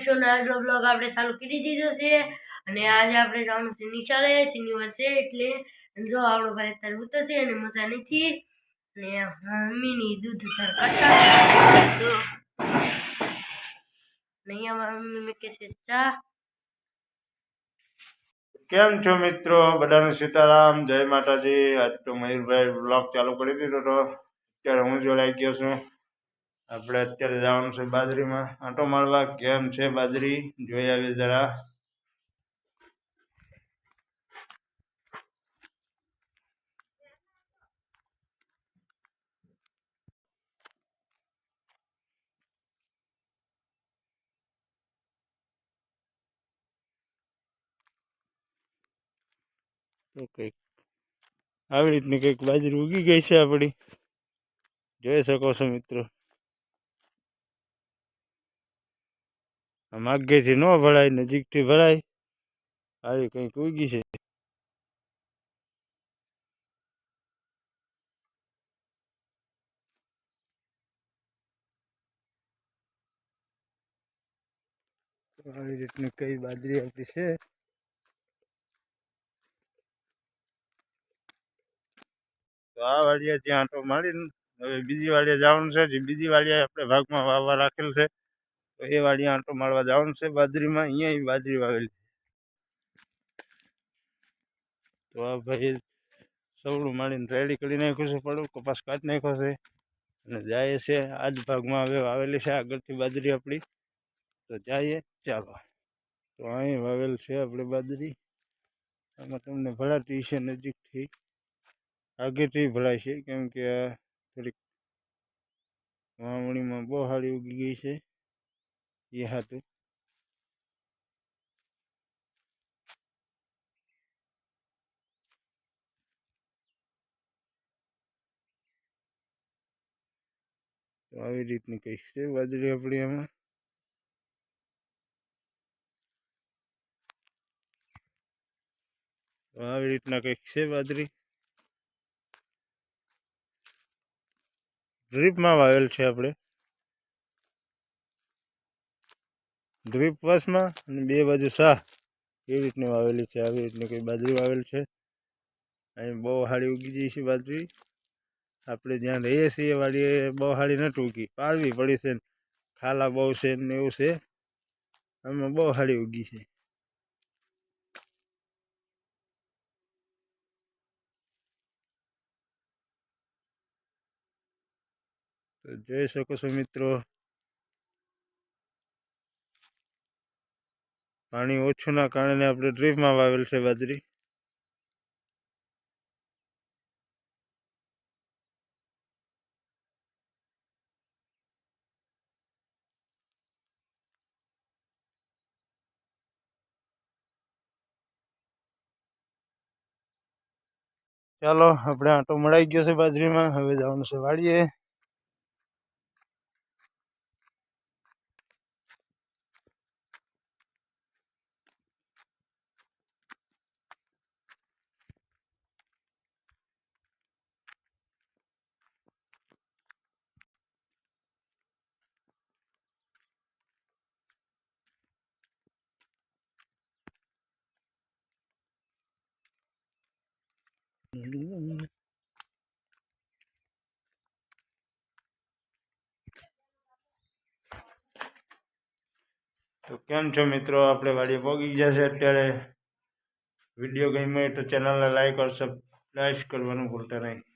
મિત્રો મજા મળશો ને આજનો બ્લોગ આપણે ચાલુ કરી દીધો છે. અને આજે આપણે જવાનું છે નિશાળે, શનિવાર છે એટલે જો આપણો ભાઈ અત્યારે ઉતરશે અને મજા નથી અને મમ્મીની દૂધ ઉતાર કરતા તો અહીંયા મારા મમ્મી મેં કે છે ચા. કેમ છો મિત્રો? બધાને સીતારામ, જય માતાજી. આજ તો મયુરભાઈ બ્લોગ ચાલુ કરી દીધો હતો અત્યારે હું જોડાઈ ગયો છું. આપણે અત્યારે જવાનું છે બાજરીમાં. આંટો મારવા કેમ છે બાજરી? જોઈ આવી જરા. તો કંઈક આવી રીતની કંઈક બાજરી ઉગી ગઈ છે આપણી. જોઈ શકો છો મિત્રો. આમ આગેથી ન ભળાય નજીકથી ભળાય આવી કંઈક ઉગી છે. તો આવી રીતની કઈ બાજરી આપણી છે? તો આ વાડીએ ત્યાં આંટો મારીને હવે બીજી વાડિયા જવાનું છે, જે બીજી વાડીએ આપણે ભાગમાં વાવવા રાખેલ છે. તો એ વાડી આંટો મારવા જવાનું છે. બાજરીમાં અહીંયા બાજરી વાવેલી. તો આ ભાઈ સવડું માળીને રેડી કરી નાખ્યું છે. પડું કપાસ કાચ નાખ્યો છે. અને જાય છે આ જ ભાગમાં હવે વાવેલી છે. આગળથી બાજરી આપણી. તો જઈએ ચાલો. તો અહીં વાવેલ છે આપણે બાજરી. આમાં તમને ભળાતી છે નજીકથી. આગેથી ભળાય છે. કેમ કે આ થોડીક વાવણીમાં બહુ હાડી ઉગી ગઈ છે. એ હાથું તો આવી રીતની કંઈક છે બાજરી આપણી એમાં તો આવી રીતના કંઈક છે બાજરી ડ્રીપમાં વાવેલ છે આપણે ડ્રીપ વાસમાં અને બે બાજુ શાહ. એવી રીતની વાવેલી છે, આવી રીતની કોઈ બાજરી વાવેલ છે. અહીં બહુ હાળી ઉગી જઈ છે બાજરી. આપણે જ્યાં રહીએ છીએ વાડીએ બહુ હાળી નથી ઉગી પાડવી પડી છે ખાલા બહુ છે ને એવું છે. આમાં બહુ હાળી ઉગી છે. તો જોઈ શકો છો મિત્રો પાણી ઓછુંના કારણે આપણે ડ્રીપમાં વાવેલ છે બાજરી. ચાલો, આપણે આંટો મળાઈ ગયો છે બાજરીમાં. હવે જવાનું છે વાડીએ. તો કેમ છો મિત્રો? આપણે વાડીએ પહોંચી ગયા છે અત્યારે. વીડિયો ગમ્યો હોય તો ચેનલને લાઈક और સબસ્ક્રાઈબ કરવાનું ભૂલતા નહીં.